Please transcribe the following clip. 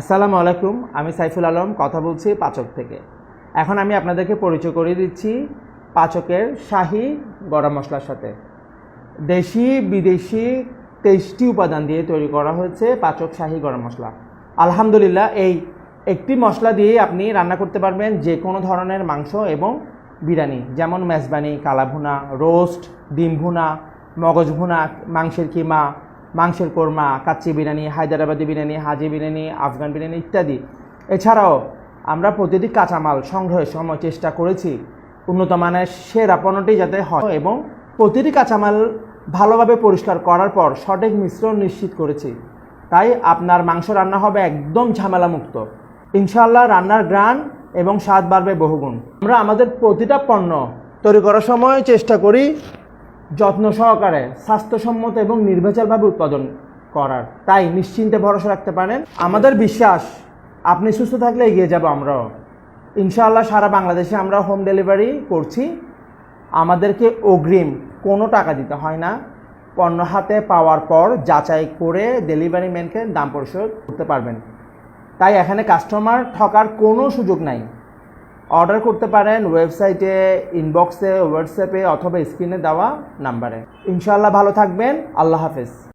আসসালামু আলাইকুম, আমি সাইফুল আলম, কথা বলছি পাচক থেকে। এখন আমি আপনাদেরকে পরিচয় করিয়ে দিচ্ছি পাচকের শাহি গরম মশলার সাথে। দেশি, বিদেশি তেইশটি উপাদান দিয়ে তৈরি করা হয়েছে পাচক শাহি গরম মশলা। আলহামদুলিল্লাহ, এই একটি মশলা দিয়ে আপনি রান্না করতে পারবেন যে কোনো ধরনের মাংস এবং বিরিয়ানি। যেমন মেজবানি, কালাভুনা, রোস্ট, ডিম ভুনা, মগজ ভুনা, মাংসের কিমা মাংসের কোরমা, কাচ্চি বিরিয়ানি, হায়দ্রাবাদি বিরিয়ানি, হাজি বিরিয়ানি, আফগান বিরিয়ানি ইত্যাদি। এছাড়াও আমরা প্রতিটি কাঁচামাল সংগ্রহের সময় চেষ্টা করেছি উন্নত মানের সেরা পণ্যটি যাতে হয় এবং প্রতিটি কাঁচামাল ভালোভাবে পরিষ্কার করার পর সঠিক মিশ্রণ নিশ্চিত করেছি। তাই আপনার মাংস রান্না হবে একদম ঝামেলামুক্ত। ইনশাল্লাহ রান্নার গ্রান এবং স্বাদ বাড়বে বহুগুণ। আমরা আমাদের প্রতিটা পণ্য তৈরি করার সময় চেষ্টা করি যত্ন সহকারে, স্বাস্থ্যসম্মত এবং নির্ভেজালভাবে উৎপাদন করার। তাই নিশ্চিন্তে ভরসা রাখতে পারেন। আমাদের বিশ্বাস, আপনি সুস্থ থাকলে এগিয়ে যাব আমরাও। ইনশাআল্লাহ সারা বাংলাদেশে আমরা হোম ডেলিভারি করছি। আমাদেরকে অগ্রিম কোনো টাকা দিতে হয় না। পণ্য হাতে পাওয়ার পর যাচাই করে ডেলিভারি ম্যানকে দাম পরিশোধ করতে পারবেন। তাই এখানে কাস্টমার ঠকার কোনো সুযোগ নাই। অর্ডার করতে পারেন ওয়েবসাইটে ইনবক্সে হোয়াটসঅ্যাপে অথবা স্ক্রিনে দেওয়া নাম্বারে। ইনশাআল্লাহ ভালো থাকবেন। আল্লাহ হাফেজ।